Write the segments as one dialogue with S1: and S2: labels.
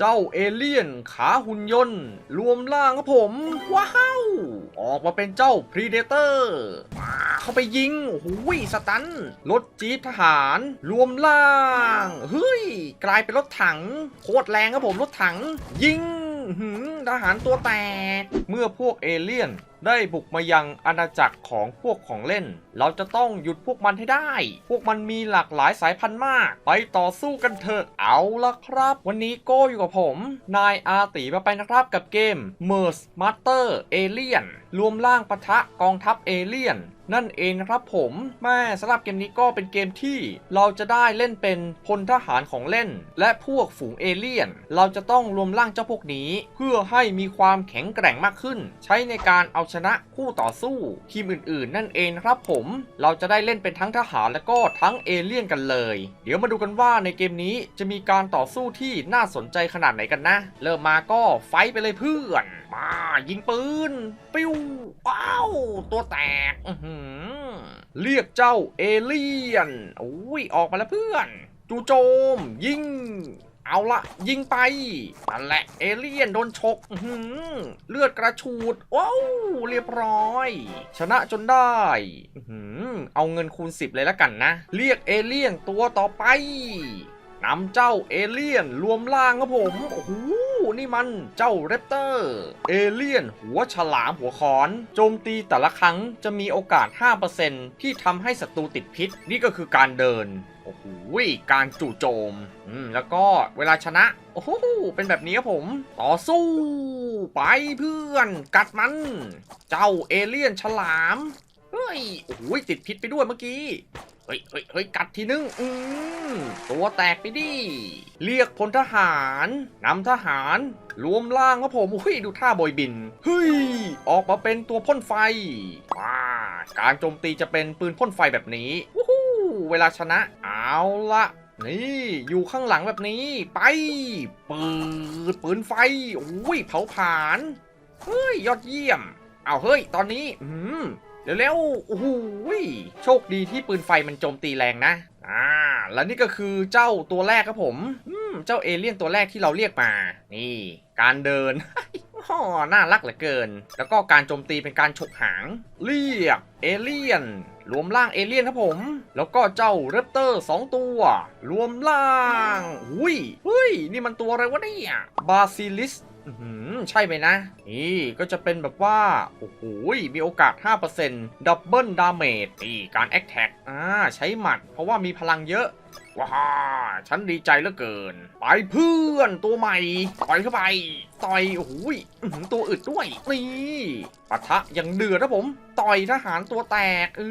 S1: เจ้าเอเลี่ยนขาหุ่นยนต์ รวมร่างครับผม ว้าว ออกมาเป็นเจ้าพรีเดเตอร์เข้าไปยิงโอ้โหสตันรถจี๊ปทหาร รวมร่าง เฮ้ย กลายเป็นรถถัง โคตรแรงครับผมรถถัง ยิงหืมทหารตัวแตก เมื่อพวกเอเลี่ยน ได้บุกมายังอาณาจักรของพวกของเล่น เราจะต้องหยุดพวกมันให้ได้ พวกมันมีหลากหลายสายพันธุ์มาก ไปต่อสู้กันเถอะ เอาละครับ วันนี้โก้อยู่กับผม นายอาตีมาไปนะครับกับเกม Merge Master Alien รวมร่างปะทะกองทัพเอเลี่ยนนั่นเองนะครับผมแม่สำหรับเกมนี้ก็เป็นเกมที่เราจะได้เล่นเป็นพลทหารของเล่น และพวกฝูงเอเลี่ยน เราจะต้องรวมร่างเจ้าพวกนี้ เพื่อให้มีความแข็งแกร่งมากขึ้น ใช้ในการเอาชนะคู่ต่อสู้ทีมอื่นๆ นั่นเองนะครับผมเราจะได้เล่นเป็นทั้งทหารและก็ทั้งเอเลี่ยนกันเลย เดี๋ยวมาดูกันว่าในเกมนี้จะมีการต่อสู้ที่น่าสนใจขนาดไหนกันนะ เริ่มมาก็ไฟไปเลยเพื่อน มา ยิงปืน ปิ้วว้าว ตัวแตกเรียกเจ้าเอเลี่ยนโอ้ยออกมาแล้วเพื่อน จูโจม ยิง เอาละยิงไปนั่นแหละ เอเลี่ยนโดนชกเลือดกระชูดว้าวเรียบร้อย ชนะจนได้เอาเงินคูณ 10 เลยละกันนะ เรียกเอเลี่ยนตัวต่อไปนำเจ้าเอเลี่ยนรวมร่างครับผมโอ้โห นี่มันเจ้าเรปเตอร์ เอเลี่ยน หัวฉลามหัวค้อน โจมตีแต่ละครั้งจะมีโอกาส 5%ที่ทำให้ศัตรูติดพิษ นี่ก็คือการเดิน โอ้โหการจู่โจม อืม แล้วก็เวลาชนะ โอ้โห เป็นแบบนี้ครับผม ต่อสู้ ไปเพื่อน กัดมัน เจ้าเอเลี่ยนฉลาม เฮ้ย โอ้โหติดพิษไปด้วยเมื่อกี้ เฮ้ยเฮ้ยเฮ้ยกัดทีนึง อืมตัวแตกไปดิ เรียกพลทหารนำทหารรวมร่างครับผมอุ้ยดูท่าโบยบิน เฮ้ย ออกมาเป็นตัวพ่นไฟว้าการโจมตีจะเป็นปืนพ่นไฟแบบนี้วู้ฮู้เวลาชนะ เอาละนี่อยู่ข้างหลังแบบนี้ ไป ปืนปืนไฟโอ้ยเผาผลาญเฮ้ย ยอดเยี่ยม เอาเฮ้ย ตอนนี้ อืม เร็วๆโอ้โหยโชคดีที่ปืนไฟมันโจมตีแรงนะ อ่า แล้วนี่ก็คือเจ้าตัวแรกครับผม อืม เจ้าเอเลี่ยนตัวแรกที่เราเรียกมา นี่ การเดินอ๋อน่ารักเหลือเกิน แล้วก็การโจมตีเป็นการฉกหาง เรียกเอเลี่ยน รวมร่างเอเลี่ยนครับผม แล้วก็เจ้าเรปเตอร์สองตัว รวมร่าง อุ้ยเฮ้ย นี่มันตัวอะไรวะเนี่ย บาซิลิส ใช่ไหมนะ นี่ก็จะเป็นแบบว่า โอ้โห มีโอกาส 5%ดับเบิลดาเมจนี่การแอคแท็กอ่าใช้หมัด เพราะว่ามีพลังเยอะ ว้า ฉันดีใจเหลือเกิน ไปเพื่อนตัวใหม่ ต่อยเข้าไป ต่อย โอ้โหตัวอึดด้วย นี่ปะทะยังเดือดนะผม ต่อยทหารตัวแตกเอ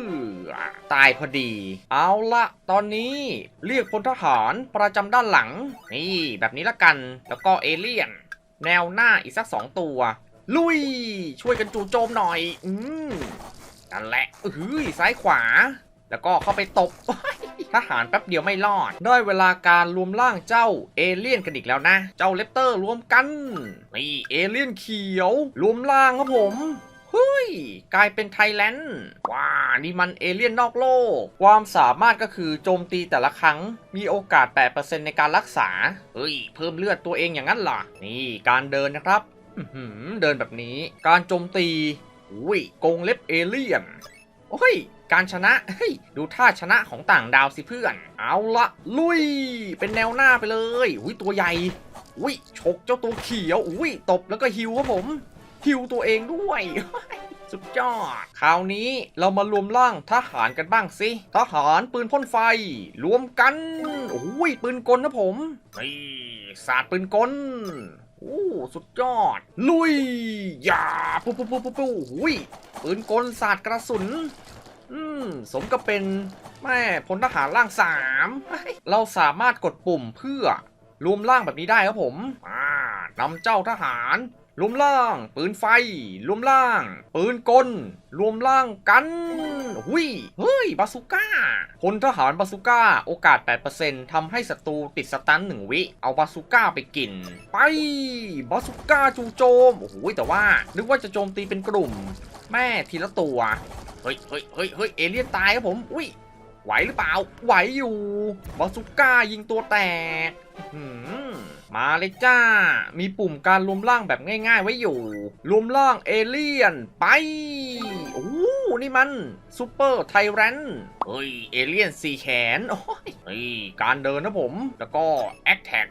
S1: อตายพอดี เอาละตอนนี้เรียกพลทหารประจำด้านหลัง นี่ แบบนี้ละกัน แล้วก็เอเลี่ยน แนวหน้าอีกสักสองตัว ลุย ช่วยกันจู่โจมหน่อย อืมนั่นแหละเฮ้ยซ้ายขวา แล้วก็เข้าไปตบทหารแป๊บเดียวไม่รอด ได้เวลาการรวมร่างเจ้าเอเลี่ยนกันอีกแล้วนะ เจ้าเลปเตอร์รวมกัน นี่เอเลี่ยนเขียว รวมร่างครับผม เฮ้ย กลายเป็นไทยแลนด์ ว้า นี่มันเอเลี่ยนนอกโลก ความสามารถก็คือโจมตีแต่ละครั้ง มีโอกาส 8%ในการรักษา เฮ้ย เพิ่มเลือดตัวเองอย่างนั้นเหรอ นี่การเดินนะครับเดินแบบนี้ การโจมตี อุ้ยกงเล็บเอเลี่ยน โอ้ย การชนะ เฮ้ย ดูท่าชนะของต่างดาวสิเพื่อน เอาละลุย เป็นแนวหน้าไปเลย อุ้ยตัวใหญ่ อุ้ย ฉกเจ้าตัวเขียว อุ้ย ตบแล้วก็ฮิวครับผม ฮิวตัวเองด้วยสุดยอด คราวนี้เรามารวมร่างทหารกันบ้างสิ ทหารปืนพ่นไฟ รวมกัน โอ้ย ปืนกลนะผมนี่ศาสตร์ปืนกลโอ้สุดยอด ลุยอย่าปุ๊บปุ๊บปุ๊บปุ๊บปุ๊บอุ้ยปืนกลศาสตร์กระสุน อืม สมกับเป็นแม่พลทหารร่างสามเฮ้ยเราสามารถกดปุ่มเพื่อรวมร่างแบบนี้ได้ครับผมอ่านำเจ้าทหาร รวมร่าง ปืนไฟ รวมร่าง ปืนกล รวมร่างกันหุยเฮ้ยบาซูก้าพลทหารบาซูก้า โอกาส 8%ทำให้ศัตรูติดสตันหนึ่งวิ เอาบาซูก้าไปกิน ไปบาซูก้าจูโจม โอ้โห แต่ว่า นึกว่าจะโจมตีเป็นกลุ่ม แม่ทีละตัว เฮ้ยเฮ้ยเฮ้ยเฮ้ยเอเลี่ยนตายครับผม อุ้ย ไหวหรือเปล่า ไหวอยู่ บาซูก้ายิงตัวแตกหืม มาเลยจ้า มีปุ่มการรวมร่างแบบง่าย ๆ ไว้อยู่ รวมร่างเอเลี่ยนไปโอ้นี่มันซูเปอร์ไทแรนเฮ้ย เอเลี่ยนสี่แขน โอ้ยเฮ้ย การเดินนะผม แล้วก็แอคแท็ก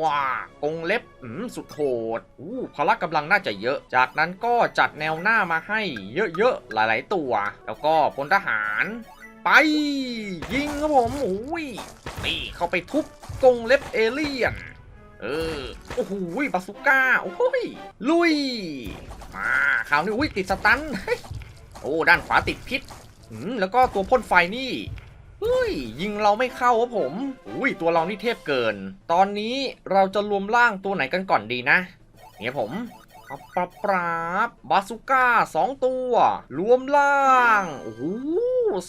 S1: ว้ากรงเล็บอืมสุดโหดอู้พละกำลังน่าจะเยอะ จากนั้นก็จัดแนวหน้ามาให้เยอะๆ หลายๆตัว แล้วก็พลทหาร ไป ยิงครับผมโอ้ยนี่เข้าไปทุบกรงเล็บเอเลี่ยน เออ โอ้โหบาสุก้า โอ้ยลุย มาคราวนี้อุ้ยติดสตันโอ้ด้านขวาติดพิษอืมแล้วก็ตัวพ่นไฟนี่เฮ้ยยิงเราไม่เข้าครับผม อุ้ยตัวเรานี่เทพเกิน ตอนนี้เราจะรวมร่างตัวไหนกันก่อนดีนะ เนี่ยผมปรับปรับปราบบาสุก้าสองตัว รวมร่าง โอ้โห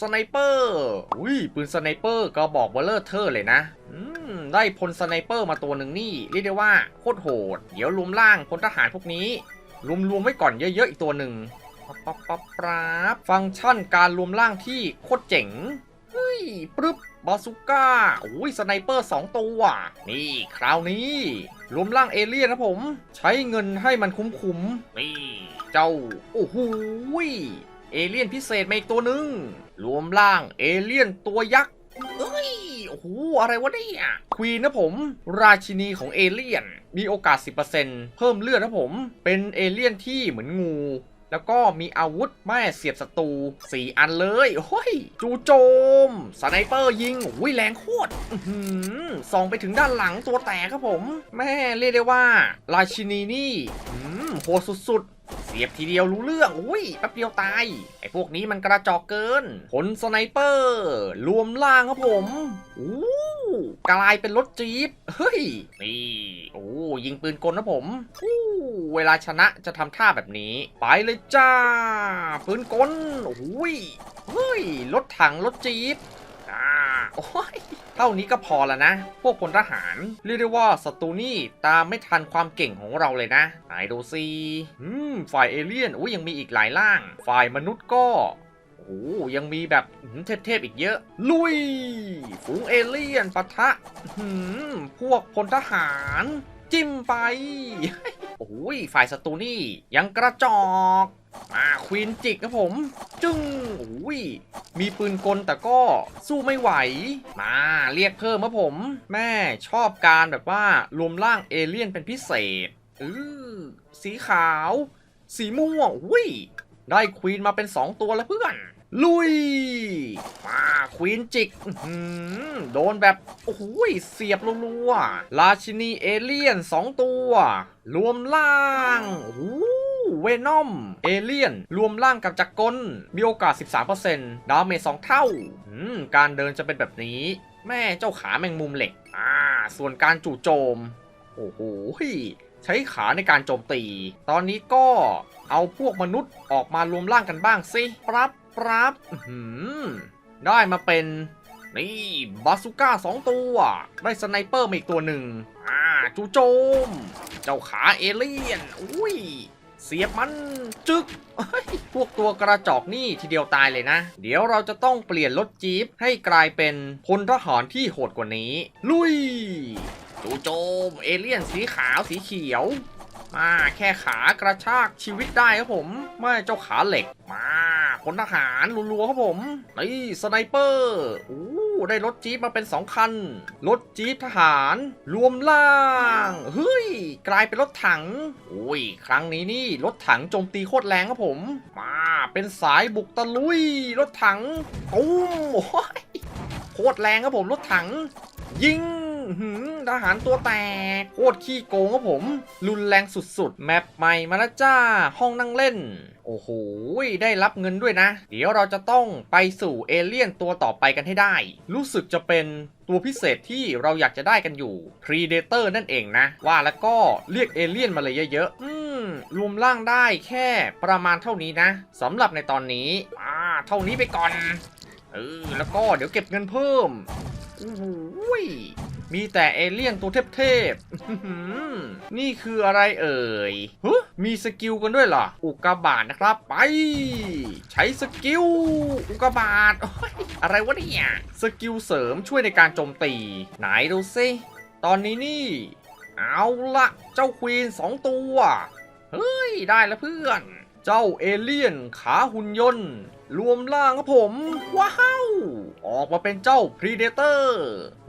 S1: สไนเปอร์อุ้ยปืนสไนเปอร์ก็บอกเบลเลอร์เทอร์เลยนะอืมได้พลสไนเปอร์มาตัวหนึ่งนี่เรียกได้ว่าโคตรโหด เดี๋ยวรวมร่างพลทหารพวกนี้ รวมๆไว้ก่อนเยอะๆอีกตัวหนึ่งปั๊บปั๊บปั๊บฟังก์ชันการรวมร่างที่โคตรเจ๋งเฮ้ยปรึบบาสุก้าโอ้ยสไนเปอร์ 2 ตัว นี่คราวนี้ รวมร่างเอเลี่ยนนะผม ใช้เงินให้มันคุ้มๆนี่ เจ้า โอ้โห เอเลี่ยนพิเศษมาอีกตัวหนึ่งรวมร่างเอเลี่ยนตัวยักษ์เอ้ยโอ้โหอะไรวะเนี่ยควีนนะผม ราชินีของเอเลี่ยน มีโอกาส 10%เพิ่มเลือดนะผม เป็นเอเลี่ยนที่เหมือนงู แล้วก็มีอาวุธแม่เสียบศัตรู4อันเลยโอ้ยจูโจม สไนเปอร์ยิงอุ้ยแรงโคตรส่องไปถึงด้านหลังตัวแตกครับผม แม่เรียกได้ว่า ราชินีนี่โหดสุดๆ เสียบทีเดียวรู้เรื่อง อุ้ยแป๊บเดียวตาย ไอ้พวกนี้มันกระจอกเกิน ผลสไนเปอร์ รวมล่างครับผมอู้กลายเป็นรถจี๊ปเฮ้ย นี่ โอ้ยิงปืนกลนะผมอู้เวลาชนะจะทำท่าแบบนี้ ไปเลยจ้า ปืนกลโอ้ยเฮ้ย รถถัง รถจี๊ป โอ้ยเท่านี้ก็พอแล้วนะ พวกพลทหาร เรียกได้ว่าศัตรูนี่ตามไม่ทันความเก่งของเราเลยนะไหนดูสิอืมฝ่ายเอเลี่ยนอุ้ยยังมีอีกหลายร่าง ฝ่ายมนุษย์ก็โอ้ยังมีแบบเทพๆอีกเยอะ ลุย ฝูงเอเลี่ยนปะทะหือพวกพลทหาร จิ้มไป โอ้ยฝ่ายศัตรูนี่ยังกระจอก มาควีนจิกครับผม จึ้งโอ้ยมีปืนกลแต่ก็สู้ไม่ไหว มาเรียกเพิ่มครับผม แม่ชอบการแบบว่ารวมร่างเอเลี่ยนเป็นพิเศษอือสีขาว สีม่วงอุ้ยได้ควีนมาเป็น 2 ตัวแล้วเพื่อน ลุย มาควีนจิกโดนแบบ โอ้โหเสียบรัวๆราชินีเอเลี่ยน 2 ตัว รวมร่างโอ้ เวนอม เอเลียน รวมร่างกับจักรกล มีโอกาส 13%ดาเมจ2เท่าอืมการเดินจะเป็นแบบนี้ แม่เจ้าขาแมงมุมเหล็ก อ่า ส่วนการจู่โจม โอ้โหใช้ขาในการโจมตี ตอนนี้ก็เอาพวกมนุษย์ออกมารวมร่างกันบ้างสิ ปรับปรับอื้อหือได้มาเป็นนี่บาสุก้าสองตัว ได้สไนเปอร์มาอีกตัวหนึ่ง อ่า จู่โจม เจ้าขาเอเลี่ยน อุ้ย เสียบมันจึกพวกตัวกระจอกนี่ทีเดียวตายเลยนะ เดี๋ยวเราจะต้องเปลี่ยนรถจี๊ปให้กลายเป็นพลทหารที่โหดกว่านี้ ลุยจู่โจมเอเลี่ยนสีขาวสีเขียว มาแค่ขากระชากชีวิตได้ครับผมไม่เจ้าขาเหล็กมาพลทหารรัวๆครับผมนี่สไนเปอร์อู้ ได้รถจี๊ปมาเป็น 2 คัน รถจี๊ปทหาร รวมล่างเฮ้ย กลายเป็นรถถังอุ้ย ครั้งนี้นี่ รถถังโจมตีโคตรแรงครับผม มาเป็นสายบุกตะลุย รถถังตุ้มโอ้ยโคตรแรงครับผมรถถัง ยิง ทหารตัวแตกโคตรขี้โกงครับผม รุนแรงสุดๆ แมปใหม่มาแล้วจ้า ห้องนั่งเล่น โอ้โห ได้รับเงินด้วยนะ เดี๋ยวเราจะต้องไปสู่เอเลี่ยนตัวต่อไปกันให้ได้ รู้สึกจะเป็นตัวพิเศษที่เราอยากจะได้กันอยู่ Predator นั่นเองนะ ว่าแล้วก็เรียกเอเลี่ยนมาเลยเยอะๆ อืม รวมร่างได้แค่ประมาณเท่านี้นะสำหรับในตอนนี้ อ่า เท่านี้ไปก่อน เออ แล้วก็เดี๋ยวเก็บเงินเพิ่มโอ้โห มีแต่เอเลี่ยนตัวเทพๆนี่คืออะไรเอ่ยฮะมีสกิลกันด้วยเหรอ อุกกาบาตนะครับ ไป ใช้สกิล อุกกาบาตอะไรวะเนี่ย สกิลเสริมช่วยในการโจมตี ไหนดูซิตอนนี้นี่ เอาละเจ้าควีนสองตัว เฮ้ย ได้แล้วเพื่อน เจ้าเอเลี่ยนขาหุ่นยนต์ รวมร่างครับผม ว้าว ออกมาเป็นเจ้าพรีเดเตอร์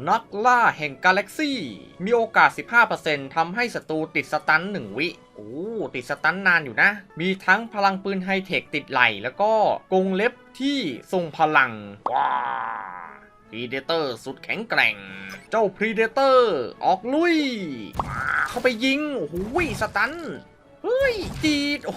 S1: นักล่าแห่งกาแล็กซี่ มีโอกาส 15%ทำให้ศัตรูติดสตันหนึ่งวิ โอ้ ติดสตันนานอยู่นะ มีทั้งพลังปืนไฮเทคติดไหล แล้วก็กรงเล็บที่ทรงพลัง ว้าพรีเดเตอร์สุดแข็งแกร่ง เจ้าพรีเดเตอร์ออกลุย เข้าไปยิง โอ้โหสตัน เฮ้ยจีดโอ้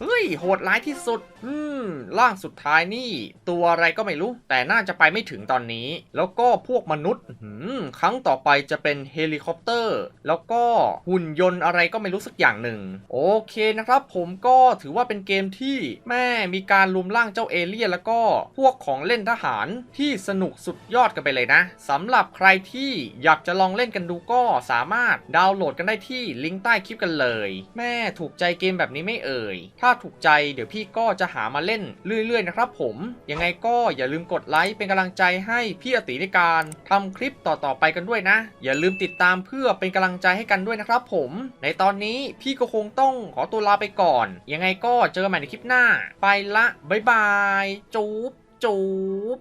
S1: เฮ้ย โหดร้ายที่สุด อืม ร่างสุดท้ายนี่ ตัวอะไรก็ไม่รู้ แต่น่าจะไปไม่ถึงตอนนี้ แล้วก็พวกมนุษย์หืม ครั้งต่อไปจะเป็นเฮลิคอปเตอร์ แล้วก็หุ่นยนต์อะไรก็ไม่รู้สักอย่างหนึ่ง โอเคนะครับ ผมก็ถือว่าเป็นเกมที่แม่มีการรวมร่างเจ้าเอเลี่ยนแล้วก็พวกของเล่นทหารที่สนุกสุดยอดกันไปเลยนะสำหรับใครที่อยากจะลองเล่นกันดูก็สามารถดาวน์โหลดกันได้ที่ลิงก์ใต้คลิปกันเลย แม่ถูกใจเกมแบบนี้ไม่เอ่ยถ้าถูกใจเดี๋ยวพี่ก็จะหามาเล่นเรื่อยๆนะครับผม ยังไงก็อย่าลืมกดไลค์เป็นกำลังใจให้พี่อติในการทำคลิปต่อๆไปกันด้วยนะ อย่าลืมติดตามเพื่อเป็นกำลังใจให้กันด้วยนะครับผม ในตอนนี้พี่ก็คงต้องขอตัวลาไปก่อน ยังไงก็เจอกันใหม่ในคลิปหน้า ไปละบ๊ายบาย จูบจูบ